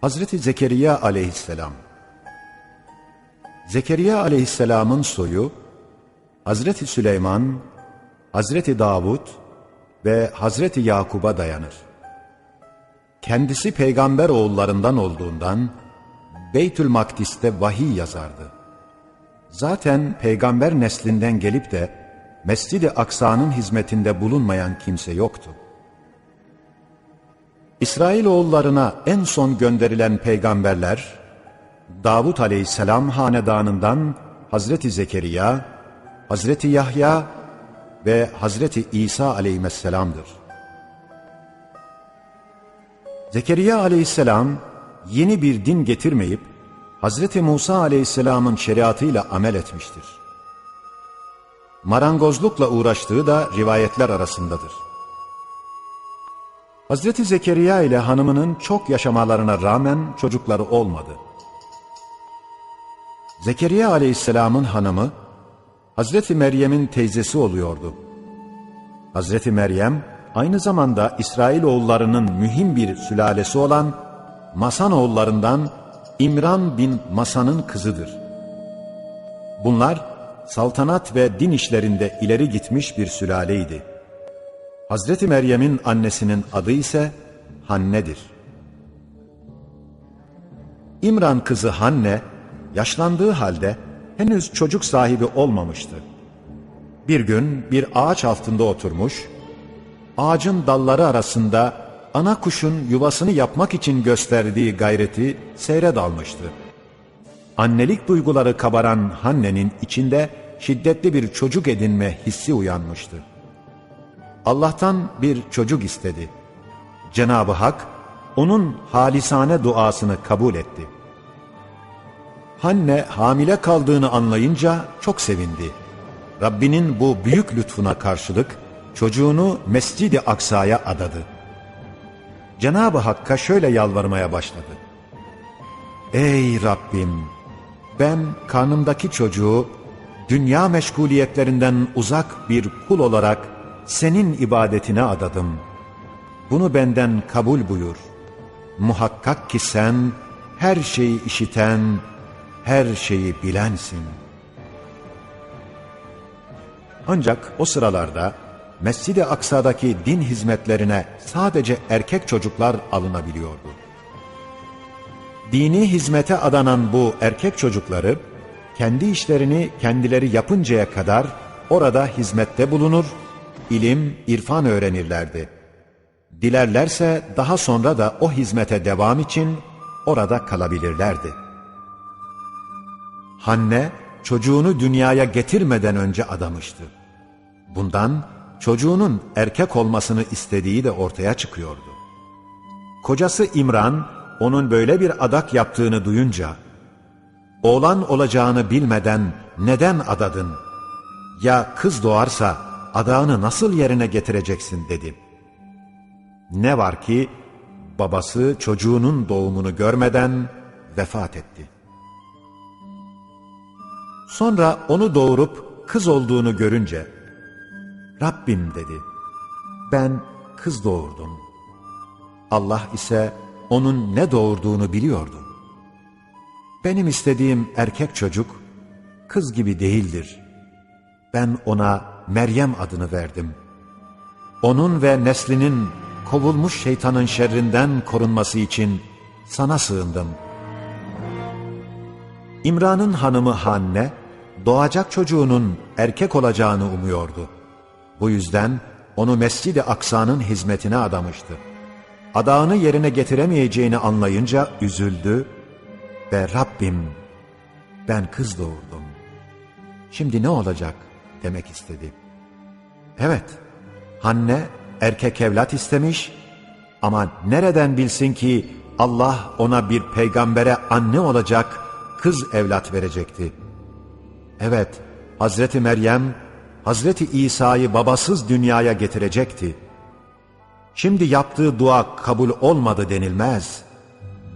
Hazreti Zekeriya aleyhisselam Zekeriya aleyhisselamın soyu Hazreti Süleyman, Hazreti Davud ve Hazreti Yakub'a dayanır. Kendisi peygamber oğullarından olduğundan Beytül Makdis'te vahiy yazardı. Zaten peygamber neslinden gelip de Mescid-i Aksa'nın hizmetinde bulunmayan kimse yoktu. İsrailoğullarına en son gönderilen peygamberler, Davut aleyhisselam hanedanından Hazreti Zekeriya, Hazreti Yahya ve Hazreti İsa aleyhisselamdır. Zekeriya aleyhisselam yeni bir din getirmeyip Hazreti Musa aleyhisselamın şeriatıyla amel etmiştir. Marangozlukla uğraştığı da rivayetler arasındadır. Hazreti Zekeriya ile hanımının çok yaşamalarına rağmen çocukları olmadı. Zekeriya aleyhisselamın hanımı Hazreti Meryem'in teyzesi oluyordu. Hazreti Meryem aynı zamanda İsrailoğullarının mühim bir sülalesi olan Masan oğullarından İmran bin Masan'ın kızıdır. Bunlar saltanat ve din işlerinde ileri gitmiş bir sülaleydi. Hazreti Meryem'in annesinin adı ise Hanne'dir. İmran kızı Hanne, yaşlandığı halde henüz çocuk sahibi olmamıştı. Bir gün bir ağaç altında oturmuş, ağacın dalları arasında ana kuşun yuvasını yapmak için gösterdiği gayreti seyre dalmıştı. Annelik duyguları kabaran Hanne'nin içinde şiddetli bir çocuk edinme hissi uyanmıştı. Allah'tan bir çocuk istedi. Cenab-ı Hak onun halisane duasını kabul etti. Hanne hamile kaldığını anlayınca çok sevindi. Rabbinin bu büyük lütfuna karşılık çocuğunu Mescid-i Aksa'ya adadı. Cenab-ı Hakk'a şöyle yalvarmaya başladı. Ey Rabbim! Ben karnımdaki çocuğu dünya meşguliyetlerinden uzak bir kul olarak senin ibadetine adadım. Bunu benden kabul buyur. Muhakkak ki sen her şeyi işiten, her şeyi bilensin. Ancak o sıralarda Mescid-i Aksa'daki din hizmetlerine sadece erkek çocuklar alınabiliyordu. Dini hizmete adanan bu erkek çocukları, kendi işlerini kendileri yapıncaya kadar orada hizmette bulunur, ilim, irfan öğrenirlerdi. Dilerlerse daha sonra da o hizmete devam için orada kalabilirlerdi. Hanne, çocuğunu dünyaya getirmeden önce adamıştı. Bundan çocuğunun erkek olmasını istediği de ortaya çıkıyordu. Kocası İmran, onun böyle bir adak yaptığını duyunca, oğlan olacağını bilmeden neden adadın? Ya kız doğarsa adağını nasıl yerine getireceksin dedi. Ne var ki babası çocuğunun doğumunu görmeden vefat etti. Sonra onu doğurup kız olduğunu görünce, Rabbim dedi, ben kız doğurdum. Allah ise onun ne doğurduğunu biliyordu. Benim istediğim erkek çocuk, kız gibi değildir. Ben ona Meryem adını verdim. Onun ve neslinin kovulmuş şeytanın şerrinden korunması için sana sığındım. İmran'ın hanımı Hanne, doğacak çocuğunun erkek olacağını umuyordu. Bu yüzden onu Mescid-i Aksa'nın hizmetine adamıştı. Adağını yerine getiremeyeceğini anlayınca üzüldü ve Rabbim ben kız doğurdum. Şimdi ne olacak demek istedi. Evet, Hanne erkek evlat istemiş ama nereden bilsin ki Allah ona bir peygambere anne olacak kız evlat verecekti. Evet, Hazreti Meryem, Hazreti İsa'yı babasız dünyaya getirecekti. Şimdi yaptığı dua kabul olmadı denilmez.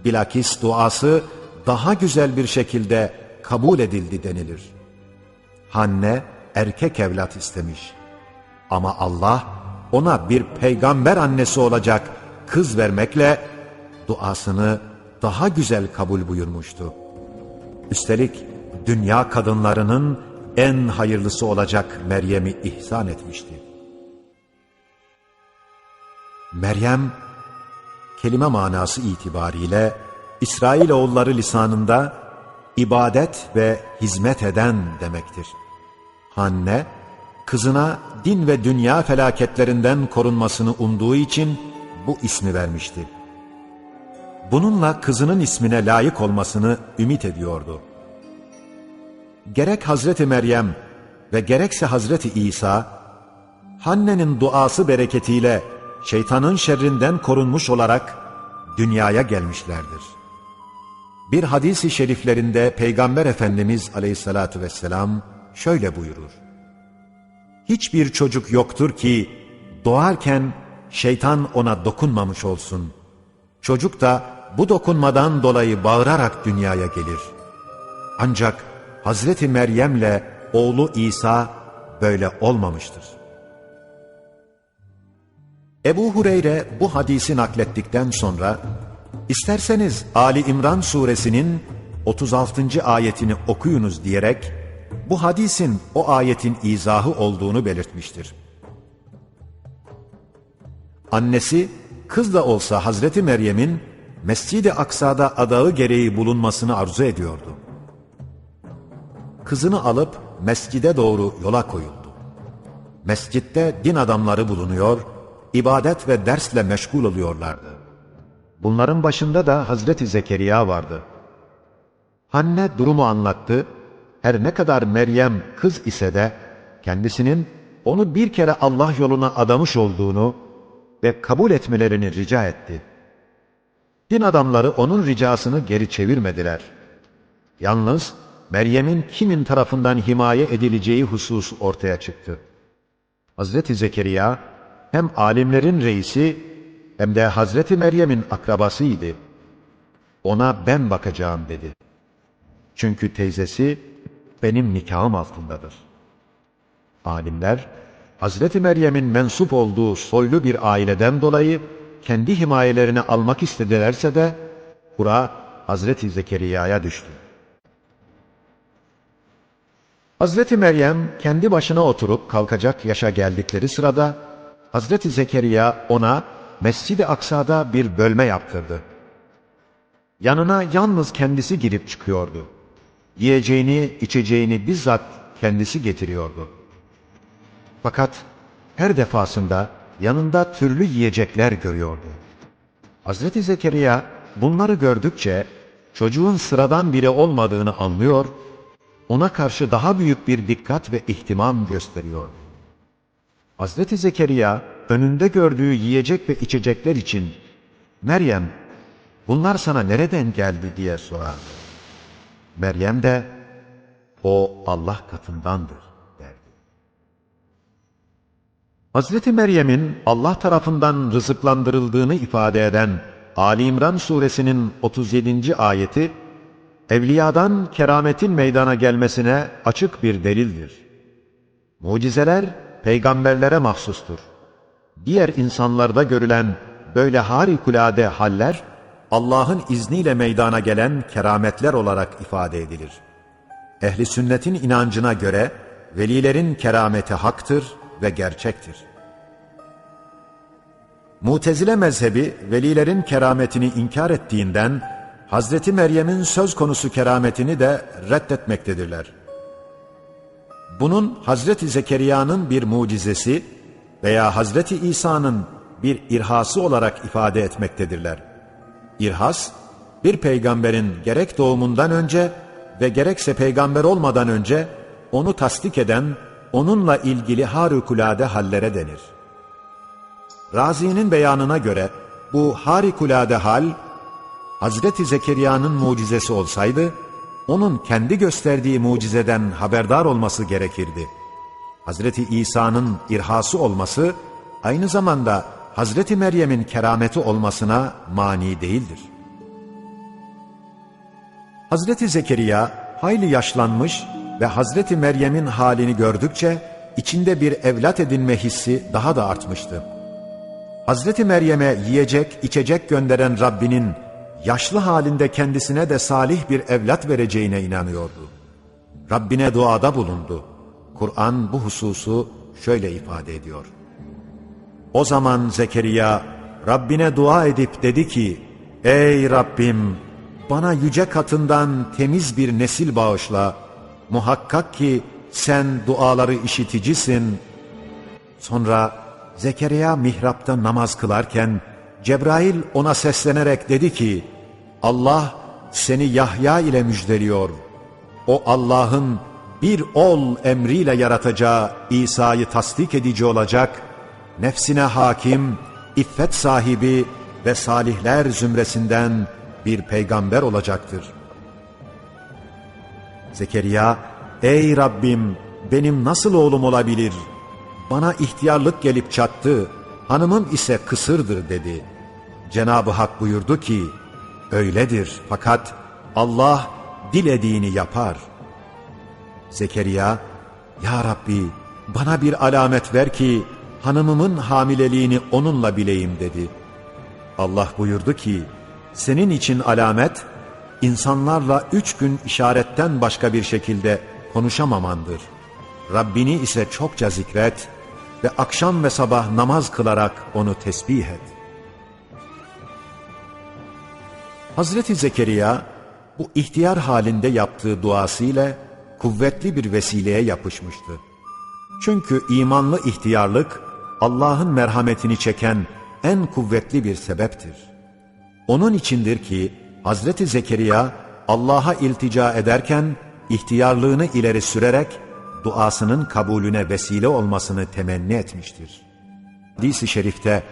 Bilakis duası daha güzel bir şekilde kabul edildi denilir. Hanne erkek evlat istemiş. Ama Allah ona bir peygamber annesi olacak kız vermekle duasını daha güzel kabul buyurmuştu. Üstelik dünya kadınlarının en hayırlısı olacak Meryem'i ihsan etmişti. Meryem, kelime manası itibariyle İsrailoğulları lisanında ibadet ve hizmet eden demektir. Hanne, kızına din ve dünya felaketlerinden korunmasını umduğu için bu ismi vermişti. Bununla kızının ismine layık olmasını ümit ediyordu. Gerek Hazreti Meryem ve gerekse Hazreti İsa, Hanne'nin duası bereketiyle şeytanın şerrinden korunmuş olarak dünyaya gelmişlerdir. Bir hadisi şeriflerinde Peygamber Efendimiz aleyhissalatu vesselam şöyle buyurur. Hiçbir çocuk yoktur ki doğarken şeytan ona dokunmamış olsun. Çocuk da bu dokunmadan dolayı bağırarak dünyaya gelir. Ancak Hazreti Meryem'le oğlu İsa böyle olmamıştır. Ebu Hureyre bu hadisi naklettikten sonra isterseniz Ali İmran suresinin 36. ayetini okuyunuz diyerek bu hadisin o ayetin izahı olduğunu belirtmiştir. Annesi kız da olsa Hazreti Meryem'in Mescid-i Aksa'da adağı gereği bulunmasını arzu ediyordu. Kızını alıp mescide doğru yola koyuldu. Mescitte din adamları bulunuyor, ibadet ve dersle meşgul oluyorlardı. Bunların başında da Hazreti Zekeriya vardı. Hanne durumu anlattı. Her ne kadar Meryem kız ise de kendisinin onu bir kere Allah yoluna adamış olduğunu ve kabul etmelerini rica etti. Din adamları onun ricasını geri çevirmediler. Yalnız Meryem'in kimin tarafından himaye edileceği hususu ortaya çıktı. Hazreti Zekeriya hem alimlerin reisi hem de Hazreti Meryem'in akrabasıydı. Ona ben bakacağım dedi. Çünkü teyzesi benim nikahım altındadır. Alimler, Hazreti Meryem'in mensup olduğu soylu bir aileden dolayı kendi himayelerini almak istedilerse de kura Hazreti Zekeriya'ya düştü. Hazreti Meryem kendi başına oturup kalkacak yaşa geldikleri sırada Hazreti Zekeriya ona Mescid-i Aksa'da bir bölme yaptırdı. Yanına yalnız kendisi girip çıkıyordu. Yiyeceğini, içeceğini bizzat kendisi getiriyordu. Fakat her defasında yanında türlü yiyecekler görüyordu. Hazreti Zekeriya bunları gördükçe çocuğun sıradan biri olmadığını anlıyor, ona karşı daha büyük bir dikkat ve ihtimam gösteriyordu. Hazreti Zekeriya önünde gördüğü yiyecek ve içecekler için Meryem bunlar sana nereden geldi diye sorardı. Meryem de o Allah katındandır derdi. Hazreti Meryem'in Allah tarafından rızıklandırıldığını ifade eden Ali İmran suresinin 37. ayeti evliyadan kerametin meydana gelmesine açık bir delildir. Mucizeler peygamberlere mahsustur. Diğer insanlarda görülen böyle harikulade haller, Allah'ın izniyle meydana gelen kerametler olarak ifade edilir. Ehli sünnetin inancına göre velilerin kerameti haktır ve gerçektir. Mutezile mezhebi velilerin kerametini inkar ettiğinden Hazreti Meryem'in söz konusu kerametini de reddetmektedirler. Bunun Hazreti Zekeriya'nın bir mucizesi veya Hazreti İsa'nın bir irhası olarak ifade etmektedirler. İrhas, bir peygamberin gerek doğumundan önce ve gerekse peygamber olmadan önce onu tasdik eden, onunla ilgili harikulade hallere denir. Razi'nin beyanına göre bu harikulade hal, Hazreti Zekeriya'nın mucizesi olsaydı, onun kendi gösterdiği mucizeden haberdar olması gerekirdi. Hazreti İsa'nın irhası olması, aynı zamanda Hazreti Meryem'in kerameti olmasına mani değildir. Hazreti Zekeriya hayli yaşlanmış ve Hazreti Meryem'in halini gördükçe içinde bir evlat edinme hissi daha da artmıştı. Hazreti Meryem'e yiyecek, içecek gönderen Rabbinin yaşlı halinde kendisine de salih bir evlat vereceğine inanıyordu. Rabbine duada bulundu. Kur'an bu hususu şöyle ifade ediyor. O zaman Zekeriya Rabbine dua edip dedi ki, Ey Rabbim! Bana yüce katından temiz bir nesil bağışla. Muhakkak ki sen duaları işiticisin. Sonra Zekeriya mihrapta namaz kılarken Cebrail ona seslenerek dedi ki, Allah seni Yahya ile müjdeliyor. O Allah'ın bir ol emriyle yaratacağı İsa'yı tasdik edici olacak, nefsine hakim, iffet sahibi ve salihler zümresinden bir peygamber olacaktır. Zekeriya, ey Rabbim benim nasıl oğlum olabilir? Bana ihtiyarlık gelip çattı, hanımım ise kısırdır dedi. Cenab-ı Hak buyurdu ki, öyledir fakat Allah dilediğini yapar. Zekeriya, Ya Rabbi bana bir alamet ver ki hanımımın hamileliğini onunla bileyim dedi. Allah buyurdu ki, senin için alamet, insanlarla üç gün işaretten başka bir şekilde konuşamamandır. Rabbini ise çokça zikret ve akşam ve sabah namaz kılarak onu tesbih et. Hazreti Zekeriya bu ihtiyar halinde yaptığı duasıyla kuvvetli bir vesileye yapışmıştı. Çünkü imanlı ihtiyarlık Allah'ın merhametini çeken en kuvvetli bir sebeptir. Onun içindir ki Hazreti Zekeriya Allah'a iltica ederken ihtiyarlığını ileri sürerek duasının kabulüne vesile olmasını temenni etmiştir. Hadis-i şerifte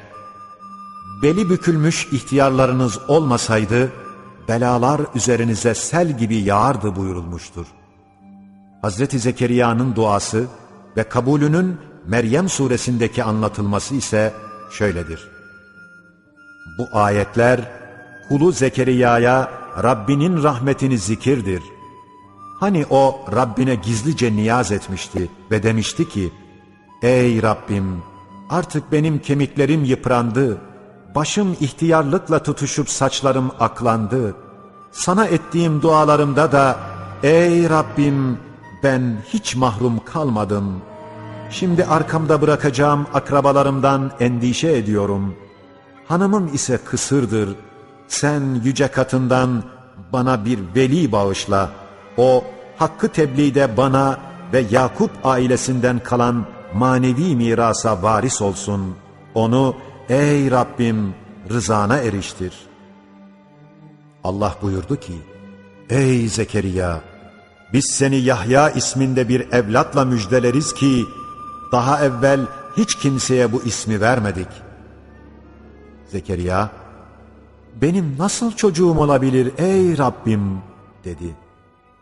beli bükülmüş ihtiyarlarınız olmasaydı belalar üzerinize sel gibi yağardı buyurulmuştur. Hazreti Zekeriya'nın duası ve kabulünün Meryem suresindeki anlatılması ise şöyledir. Bu ayetler kulu Zekeriya'ya Rabbinin rahmetini zikirdir. Hani o Rabbine gizlice niyaz etmişti ve demişti ki, Ey Rabbim artık benim kemiklerim yıprandı, başım ihtiyarlıkla tutuşup saçlarım aklandı. Sana ettiğim dualarımda da, Ey Rabbim ben hiç mahrum kalmadım. Şimdi arkamda bırakacağım akrabalarımdan endişe ediyorum. Hanımım ise kısırdır. Sen yüce katından bana bir veli bağışla. O hakkı tebliğde bana ve Yakup ailesinden kalan manevi mirasa varis olsun. Onu ey Rabbim rızana eriştir. Allah buyurdu ki, Ey Zekeriya! Biz seni Yahya isminde bir evlatla müjdeleriz ki, daha evvel hiç kimseye bu ismi vermedik. Zekeriya, benim nasıl çocuğum olabilir ey Rabbim dedi.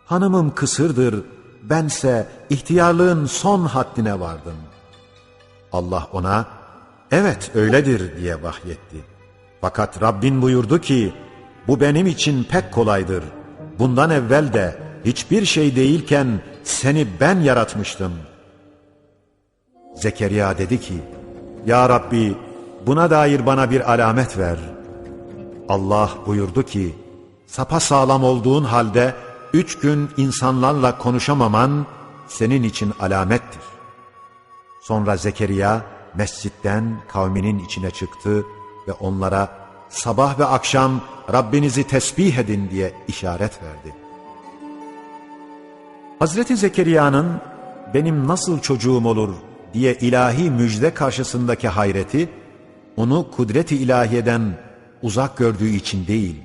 Hanımım kısırdır, bense ihtiyarlığın son haddine vardım. Allah ona, evet öyledir diye vahyetti. Fakat Rabbin buyurdu ki, bu benim için pek kolaydır. Bundan evvel de hiçbir şey değilken seni ben yaratmıştım. Zekeriya dedi ki, Ya Rabbi buna dair bana bir alamet ver. Allah buyurdu ki, sapa sağlam olduğun halde üç gün insanlarla konuşamaman senin için alamettir. Sonra Zekeriya mescitten kavminin içine çıktı ve onlara sabah ve akşam Rabbinizi tesbih edin diye işaret verdi. Hazreti Zekeriya'nın benim nasıl çocuğum olur diye ilahi müjde karşısındaki hayreti, onu kudret-i ilahiyeden uzak gördüğü için değil,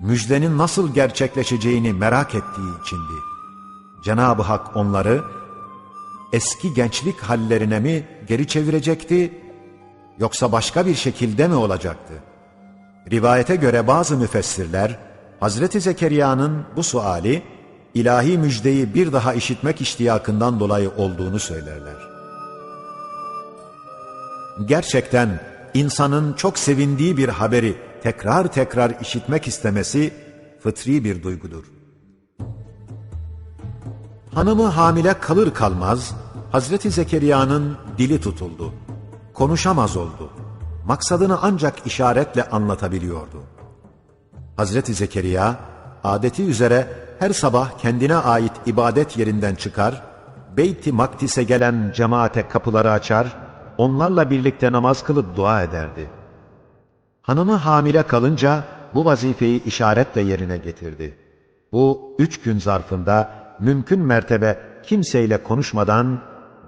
müjdenin nasıl gerçekleşeceğini merak ettiği içindi. Cenab-ı Hak onları eski gençlik hallerine mi geri çevirecekti, yoksa başka bir şekilde mi olacaktı? Rivayete göre bazı müfessirler, Hazreti Zekeriya'nın bu suali, ilahi müjdeyi bir daha işitmek iştiyakından dolayı olduğunu söylerler. Gerçekten insanın çok sevindiği bir haberi tekrar tekrar işitmek istemesi fıtri bir duygudur. Hanımı hamile kalır kalmaz Hazreti Zekeriya'nın dili tutuldu. Konuşamaz oldu. Maksadını ancak işaretle anlatabiliyordu. Hazreti Zekeriya, adeti üzere her sabah kendine ait ibadet yerinden çıkar, Beyt-i Makdis'e gelen cemaate kapıları açar, onlarla birlikte namaz kılıp dua ederdi. Hanımı hamile kalınca bu vazifeyi işaretle yerine getirdi. Bu üç gün zarfında mümkün mertebe kimseyle konuşmadan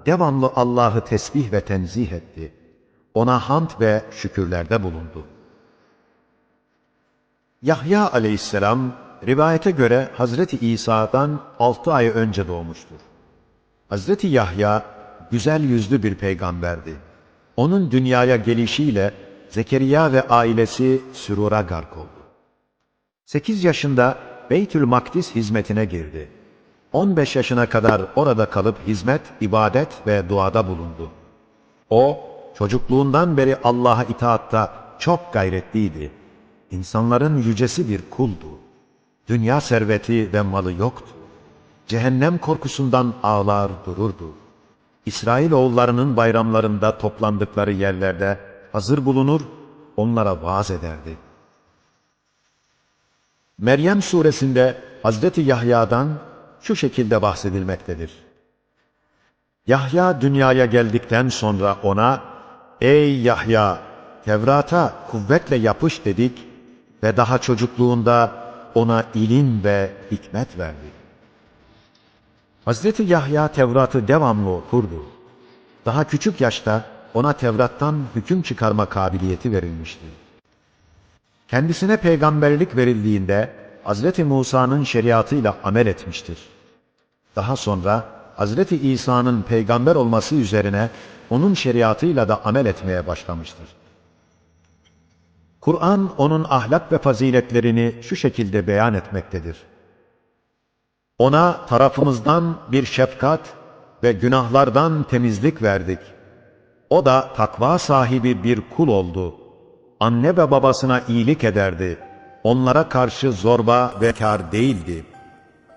devamlı Allah'ı tesbih ve tenzih etti. Ona hamd ve şükürlerde bulundu. Yahya aleyhisselam rivayete göre Hazreti İsa'dan altı ay önce doğmuştur. Hazreti Yahya güzel yüzlü bir peygamberdi. Onun dünyaya gelişiyle Zekeriya ve ailesi sürura gark oldu. 8 yaşında Beytül Makdis hizmetine girdi. 15 yaşına kadar orada kalıp hizmet, ibadet ve duada bulundu. O, çocukluğundan beri Allah'a itaatta çok gayretliydi. İnsanların yücesi bir kuldu. Dünya serveti ve malı yoktu. Cehennem korkusundan ağlar dururdu. İsrailoğullarının bayramlarında toplandıkları yerlerde hazır bulunur, onlara vaaz ederdi. Meryem suresinde Hazreti Yahya'dan şu şekilde bahsedilmektedir. Yahya dünyaya geldikten sonra ona, Ey Yahya! Tevrat'a kuvvetle yapış dedik ve daha çocukluğunda ona ilim ve hikmet verdik. Hazreti Yahya Tevrat'ı devamlı okurdu. Daha küçük yaşta ona Tevrat'tan hüküm çıkarma kabiliyeti verilmişti. Kendisine peygamberlik verildiğinde Hazreti Musa'nın şeriatıyla amel etmiştir. Daha sonra Hazreti İsa'nın peygamber olması üzerine onun şeriatıyla da amel etmeye başlamıştır. Kur'an onun ahlak ve faziletlerini şu şekilde beyan etmektedir. Ona tarafımızdan bir şefkat ve günahlardan temizlik verdik. O da takva sahibi bir kul oldu. Anne ve babasına iyilik ederdi. Onlara karşı zorba ve kar değildi.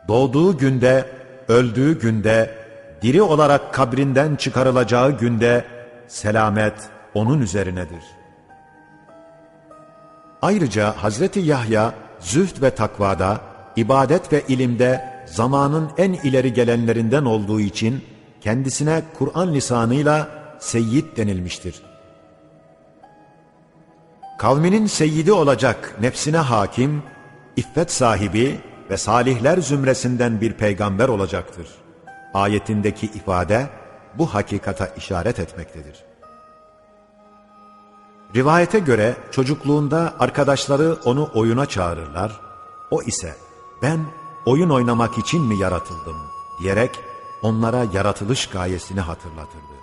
Doğduğu günde, öldüğü günde, diri olarak kabrinden çıkarılacağı günde selamet onun üzerinedir. Ayrıca Hazreti Yahya zühd ve takvada, ibadet ve ilimde zamanın en ileri gelenlerinden olduğu için kendisine Kur'an lisanıyla seyyid denilmiştir. Kavminin seyyidi olacak nefsine hakim, iffet sahibi ve salihler zümresinden bir peygamber olacaktır. Ayetindeki ifade bu hakikata işaret etmektedir. Rivayete göre çocukluğunda arkadaşları onu oyuna çağırırlar, o ise ben oyun oynamak için mi yaratıldım diyerek onlara yaratılış gayesini hatırlatırdı.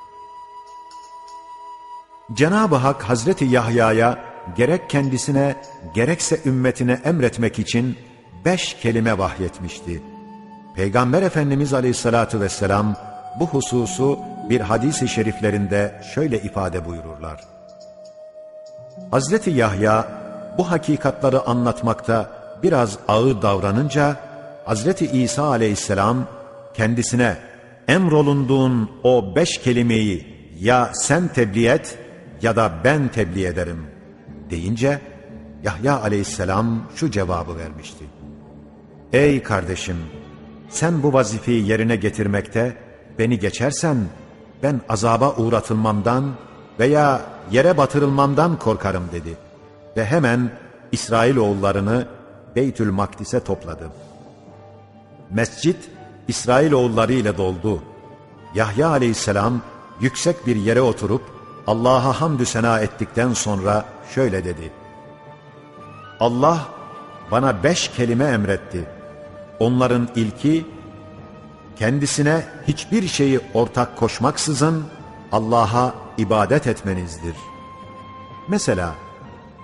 Cenab-ı Hak Hazreti Yahya'ya gerek kendisine gerekse ümmetine emretmek için beş kelime vahyetmişti. Peygamber Efendimiz Aleyhisselatü Vesselam bu hususu bir hadisi şeriflerinde şöyle ifade buyururlar. Hazreti Yahya bu hakikatları anlatmakta biraz ağır davranınca Hazreti İsa aleyhisselam kendisine emrolunduğun o beş kelimeyi ya sen tebliğ et ya da ben tebliğ ederim deyince Yahya aleyhisselam şu cevabı vermişti. Ey kardeşim sen bu vazifeyi yerine getirmekte beni geçersen ben azaba uğratılmamdan veya yere batırılmamdan korkarım dedi. Ve hemen İsrailoğullarını Beytül Makdis'e topladı. Mescit İsrailoğulları ile doldu. Yahya aleyhisselam yüksek bir yere oturup Allah'a hamdü sena ettikten sonra şöyle dedi. Allah bana beş kelime emretti. Onların ilki kendisine hiçbir şeyi ortak koşmaksızın Allah'a ibadet etmenizdir. Mesela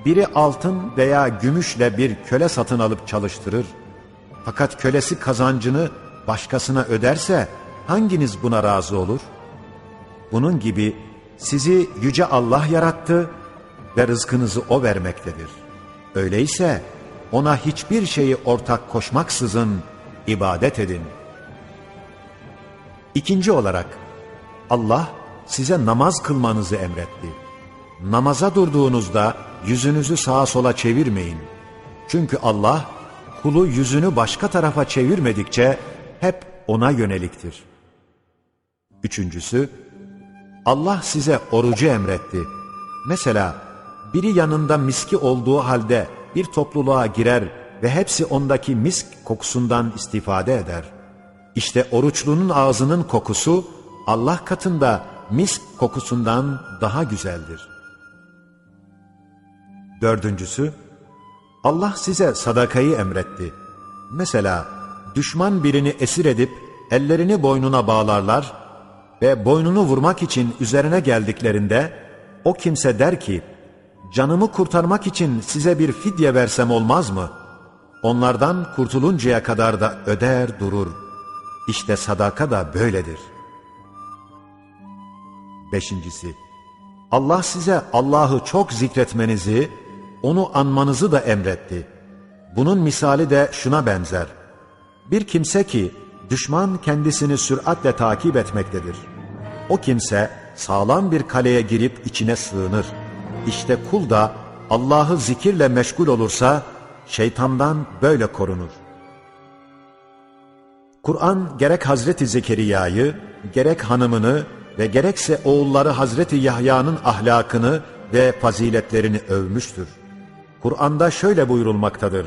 biri altın veya gümüşle bir köle satın alıp çalıştırır. Fakat kölesi kazancını başkasına öderse hanginiz buna razı olur? Bunun gibi sizi yüce Allah yarattı ve rızkınızı O vermektedir. Öyleyse ona hiçbir şeyi ortak koşmaksızın ibadet edin. İkinci olarak Allah size namaz kılmanızı emretti. Namaza durduğunuzda yüzünüzü sağa sola çevirmeyin. Çünkü Allah kulu yüzünü başka tarafa çevirmedikçe hep ona yöneliktir. Üçüncüsü, Allah size orucu emretti. Mesela biri yanında miski olduğu halde bir topluluğa girer ve hepsi ondaki misk kokusundan istifade eder. İşte oruçlunun ağzının kokusu Allah katında misk kokusundan daha güzeldir. Dördüncüsü, Allah size sadakayı emretti. Mesela düşman birini esir edip ellerini boynuna bağlarlar ve boynunu vurmak için üzerine geldiklerinde o kimse der ki, canımı kurtarmak için size bir fidye versem olmaz mı? Onlardan kurtuluncaya kadar da öder durur. İşte sadaka da böyledir. Beşincisi, Allah size Allah'ı çok zikretmenizi, onu anmanızı da emretti. Bunun misali de şuna benzer. Bir kimse ki düşman kendisini süratle takip etmektedir. O kimse sağlam bir kaleye girip içine sığınır. İşte kul da Allah'ı zikirle meşgul olursa şeytandan böyle korunur. Kur'an gerek Hazreti Zekeriya'yı, gerek hanımını ve gerekse oğulları Hazreti Yahya'nın ahlakını ve faziletlerini övmüştür. Kur'an'da şöyle buyurulmaktadır.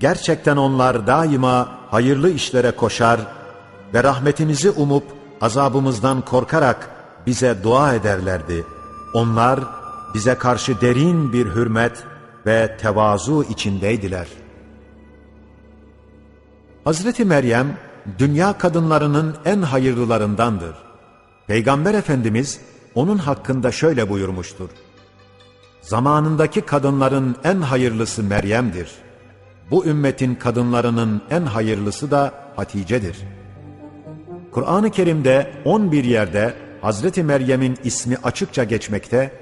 Gerçekten onlar daima hayırlı işlere koşar ve rahmetimizi umup azabımızdan korkarak bize dua ederlerdi. Onlar bize karşı derin bir hürmet ve tevazu içindeydiler. Hazreti Meryem dünya kadınlarının en hayırlılarındandır. Peygamber Efendimiz onun hakkında şöyle buyurmuştur. Zamanındaki kadınların en hayırlısı Meryem'dir. Bu ümmetin kadınlarının en hayırlısı da Hatice'dir. Kur'an-ı Kerim'de 11 yerde Hazreti Meryem'in ismi açıkça geçmekte,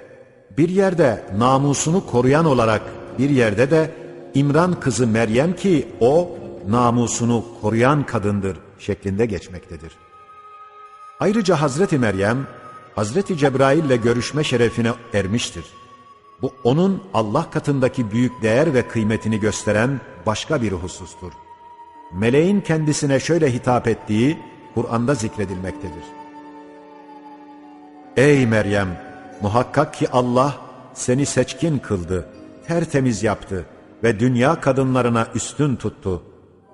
bir yerde namusunu koruyan olarak bir yerde de İmran kızı Meryem ki o namusunu koruyan kadındır şeklinde geçmektedir. Ayrıca Hazreti Meryem, Hazreti Cebrail ile görüşme şerefine ermiştir. Bu onun Allah katındaki büyük değer ve kıymetini gösteren başka bir husustur. Meleğin kendisine şöyle hitap ettiği Kur'an'da zikredilmektedir. Ey Meryem! Muhakkak ki Allah seni seçkin kıldı, tertemiz yaptı ve dünya kadınlarına üstün tuttu.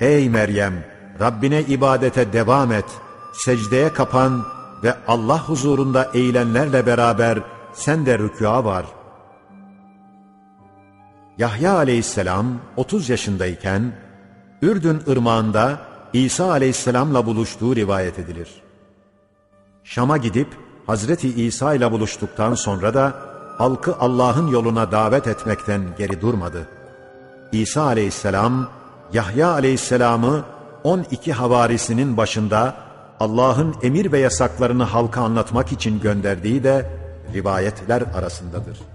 Ey Meryem! Rabbine ibadete devam et, secdeye kapan ve Allah huzurunda eğilenlerle beraber sen de rükûa var. Yahya aleyhisselam 30 yaşındayken Ürdün ırmağında İsa aleyhisselamla buluştuğu rivayet edilir. Şam'a gidip Hazreti İsa ile buluştuktan sonra da halkı Allah'ın yoluna davet etmekten geri durmadı. İsa aleyhisselam, Yahya aleyhisselamı 12 havarisinin başında Allah'ın emir ve yasaklarını halka anlatmak için gönderdiği de rivayetler arasındadır.